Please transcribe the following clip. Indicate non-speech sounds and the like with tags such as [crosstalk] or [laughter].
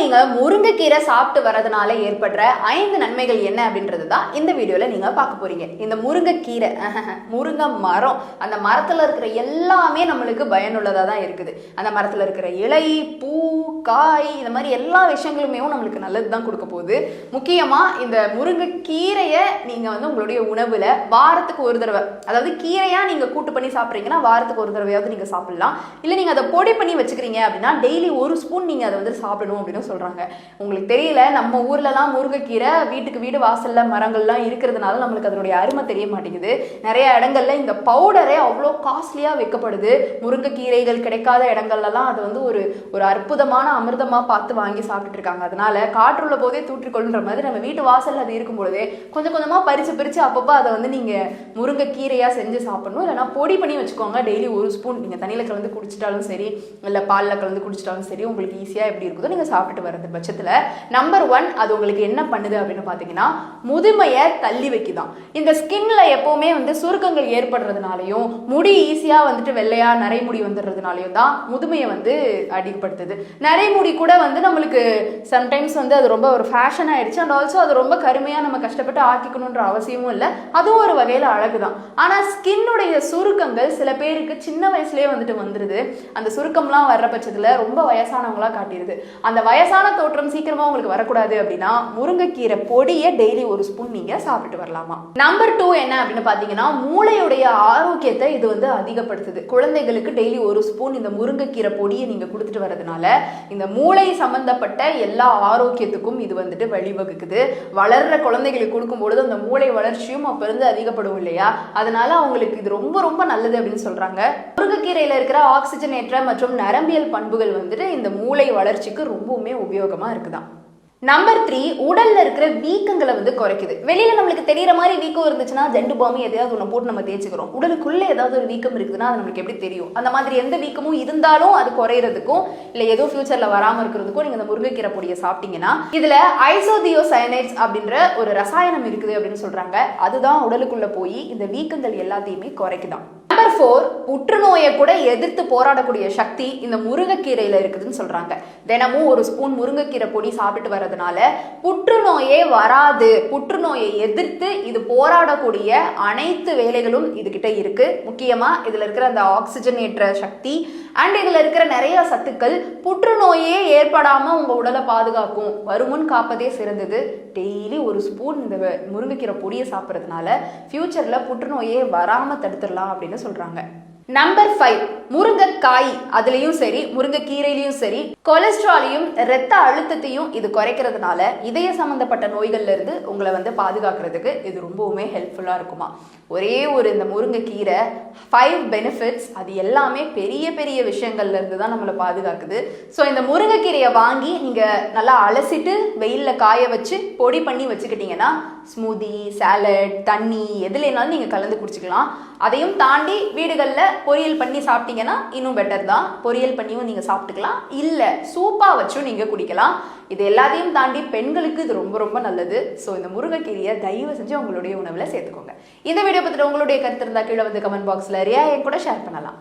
நீங்கள் முருங்கைக்கீரை சாப்பிட்டு வரதுனால ஏற்படுற ஐந்து நன்மைகள் என்ன அப்படின்றது தான் இந்த வீடியோவில் நீங்கள் பார்க்க போறீங்க. இந்த முருங்கைக்கீரை [laughs] முருங்கை மரம் அந்த மரத்தில் இருக்கிற எல்லாமே நம்மளுக்கு பயனுள்ளதாக தான் இருக்குது. அந்த மரத்தில் இருக்கிற இலை பூ காய் இந்த மாதிரி எல்லா விஷயங்களுமே நம்மளுக்கு நல்லது தான் கொடுக்க போகுது. முக்கியமாக இந்த முருங்கைக்கீரையை நீங்கள் வந்து உங்களுடைய உணவில் வாரத்துக்கு ஒரு தடவை அதாவது கீரையாக நீங்கள் கூட்டு பண்ணி சாப்பிட்றீங்கன்னா வாரத்துக்கு ஒரு தடவையாவது நீங்கள் சாப்பிட்லாம். இல்லை நீங்கள் அதை பொடி பண்ணி வச்சுக்கிறீங்க அப்படின்னா டெய்லி ஒரு ஸ்பூன் நீங்கள் அதை வந்து சாப்பிடணும் அப்படின்னு சொல்கிறாங்க உங்களுக்கு தெரியல நம்ம ஊர்லலாம் முருங்கைக்கீரை வீட்டுக்கு வீடு வாசலில் மரங்கள்லாம் இருக்கிறதுனால நம்மளுக்கு அதனுடைய அருமை தெரிய மாட்டேங்குது. நிறைய இடங்கள்ல இந்த பவுடரே அவ்வளோ காஸ்ட்லியாக வைக்கப்படுது. முருங்கைக்கீரைகள் கிடைக்காத இடங்கள்லலாம் அது வந்து ஒரு ஒரு அற்புதமான அமிர்தமாக பார்த்து வாங்கி சாப்பிட்டுட்டு இருக்காங்க. அதனால காற்றுள்ள போதே தூற்றிக்கொள்ளுன்ற மாதிரி நம்ம வீட்டு வாசல்ல அது இருக்கும் பொழுதே கொஞ்சம் கொஞ்சமாக பறித்து பறித்து அப்பப்போ அதை வந்து நீங்கள் முருங்கைக்கீரையாக செஞ்சு சாப்பிடணும். இல்லைனா பொடி பண்ணி வச்சுக்கோங்க. டெய்லி ஒரு ஸ்பூன் நீங்கள் தண்ணியில் கலந்து குடிச்சிட்டாலும் சரி இல்லை பாலில் கலந்து குடிச்சிட்டாலும் சரி உங்களுக்கு ஈஸியாக எப்படி இருக்குதோ நீங்கள் சாப்பிட்டுட்டு வர்றது பட்சத்தில் நம்பர் ஒன் அது உங்களுக்கு என்ன பண்ணுது அப்படின்னு பார்த்தீங்கன்னா முதுமையை தள்ளி வைக்குதான். இந்த ஸ்கின்ல எப்போவுமே வந்து சுருக்கங்கள் ஏற்படுறதுனாலையும் முடி ஈஸியாக வந்துட்டு வெள்ளையா நரைமுடி வந்துடுறதுனாலையும் தான் முதுமையை வந்து அதிகப்படுத்துது நரைமுடி கூட வந்து நம்மளுக்கு சம்டைம்ஸ் வந்து அது ரொம்ப ஒரு ஃபேஷன் ஆயிடுச்சு அண்ட் ஆல்சோ அது ரொம்ப கருமையாக நம்ம கஷ்டப்பட்டு ஆக்கிக்கணுன்ற அவசியமும் இல்லை. அதுவும் ஒரு வகையில் அழகு தான் ஆனால் ஸ்கின்னுடைய சுருக்கங்கள் சில பேருக்கு சின்ன வயசுலேயே வந்துட்டு வந்துடுது அந்த சுருக்கம்லாம் வர்ற பட்சத்தில் ரொம்ப வயசானவங்களாக காட்டிடுது அந்த வயசான தோற்றம் சீக்கிரமாக உங்களுக்கு வரக்கூடாது அப்படின்னா முருங்கைக்கீரை பொடியை டெய்லி ஒரு ஸ்பூன் நீங்கள் சாப்பிட்டு வரலாமா? நம்பர் டூ என்ன அப்படின்னு பார்த்தீங்கன்னா மூளையுடைய ஆரோக்கியத்தை இது வந்து அதிகப்படுத்துது. குழந்தைகளுக்கு டெய்லி ஒரு ஸ்பூன் இந்த முருங்கைக்கீரை பொடியை நீங்கள் கொடுத்துட்டு வரதுனால இந்த மூளை சம்பந்தப்பட்ட எல்லா ஆரோக்கியத்துக்கும் இது வந்துட்டு வழிவகுக்குது. வளர்ற குழந்தைகளுக்கு கொடுக்கும்பொழுது அந்த மூளை வளர்ச்சியும் அப்போ இருந்து அதிகப்படும் இல்லையா? அதனால அவங்களுக்கு இது ரொம்ப ரொம்ப நல்லது அப்படின்னு சொல்றாங்க. முருங்கைக்கீரையில் இருக்கிற ஆக்சிஜனேற்ற மற்றும் நரம்பியல் பண்புகள் வந்துட்டு இந்த மூளை வளர்ச்சிக்கு ரொம்பவுமே உபயோகமா இருக்குதான் நம்பர் த்ரீ உடல்ல இருக்கிற வீக்கங்களை வந்து குறைக்குது. வெளியில நம்மளுக்கு தெரியற மாதிரி வீக்கம் இருந்துச்சுன்னா ஜெண்டு பாமி எதையாவது ஒன்று போட்டு நம்ம தேய்ச்சிக்கிறோம். உடலுக்குள்ள ஏதாவது ஒரு வீக்கம் இருக்குதுன்னா அது நம்மளுக்கு எப்படி தெரியும்? அந்த மாதிரி எந்த வீக்கமும் இருந்தாலும் அது குறையிறதுக்கும் இல்லை ஏதோ ஃபியூச்சர்ல வராம இருக்கிறதுக்கும் நீங்க இந்த முருங்கைக்கீரை பொடியை சாப்பிட்டீங்கன்னா இதுல ஐசோதியோ சயனைட்ஸ் அப்படின்ற ஒரு ரசாயனம் இருக்குது அப்படின்னு சொல்றாங்க. அதுதான் உடலுக்குள்ள போய் இந்த வீக்கங்கள் எல்லாத்தையுமே குறைக்குதான். நம்பர் ஃபோர் புற்றுநோயை கூட எதிர்த்து போராடக்கூடிய சக்தி இந்த முருங்கைக்கீரையில இருக்குதுன்னு சொல்றாங்க. தினமும் ஒரு ஸ்பூன் முருங்கைக்கீரை பொடி சாப்பிட்டு வர்றதுனால புற்றுநோயே வராது. புற்றுநோயை எதிர்த்து இது போராடக்கூடிய அனைத்து வேலைகளும் இதுகிட்ட இருக்கு. முக்கியமா இதுல இருக்கிற அந்த ஆக்சிஜனேற்ற சக்தி அண்ட் இதுல இருக்கிற நிறைய சத்துக்கள் புற்றுநோயே ஏற்படாம உங்க உடலை பாதுகாக்கும். வருமுன் காப்பதே சிறந்தது. டெய்லி ஒரு ஸ்பூன் இந்த முருங்கைக்கீரை பொடியை சாப்பிட்றதுனால ஃபியூச்சர்ல புற்றுநோயே வராம தடுத்துடலாம் அப்படின்னு சொல்றாங்க. நம்பர் ஃபைவ் முருங்கைக்காய் அதுலேயும் சரி முருங்கைக்கீரையிலையும் சரி கொலஸ்ட்ராலையும் இரத்த அழுத்தத்தையும் இது குறைக்கிறதுனால இதய சம்பந்தப்பட்ட நோய்கள்ல இருந்து உங்களை வந்து பாதுகாக்கிறதுக்கு இது ரொம்பவுமே ஹெல்ப்ஃபுல்லாக இருக்குமா? ஒரே ஒரு இந்த முருங்கைக்கீரை ஃபைவ் பெனிஃபிட்ஸ் அது எல்லாமே பெரிய பெரிய விஷயங்கள்ல இருந்து தான் நம்மளை பாதுகாக்குது. ஸோ இந்த முருங்கைக்கீரையை வாங்கி நீங்கள் நல்லா அலசிட்டு வெயிலில் காய வச்சு பொடி பண்ணி வச்சுக்கிட்டீங்கன்னா ஸ்மூதி சாலட் தண்ணி எதுலேனாலும் நீங்கள் கலந்து குடிச்சிக்கலாம். அதையும் தாண்டி வீடுகளில் பொரியல் பண்ணி சாப்பிட்டீங்கன்னா இன்னும் பெட்டர் தான். பொரியல் பண்ணியும் நீங்கள் சாப்பிட்டுக்கலாம். இல்லை சூப்பாக வச்சும் நீங்கள் குடிக்கலாம். இது எல்லாத்தையும் தாண்டி பெண்களுக்கு இது ரொம்ப ரொம்ப நல்லது. ஸோ இந்த முருங்கைக்கீரையை தயவு செஞ்சு உங்களுடைய உணவில் சேர்த்துக்கோங்க. இந்த வீடியோ பற்றின உங்களுடைய கருத்து இருந்தால் கீழே வந்து கமெண்ட் பாக்ஸில் ரியா கூட ஷேர் பண்ணலாம்.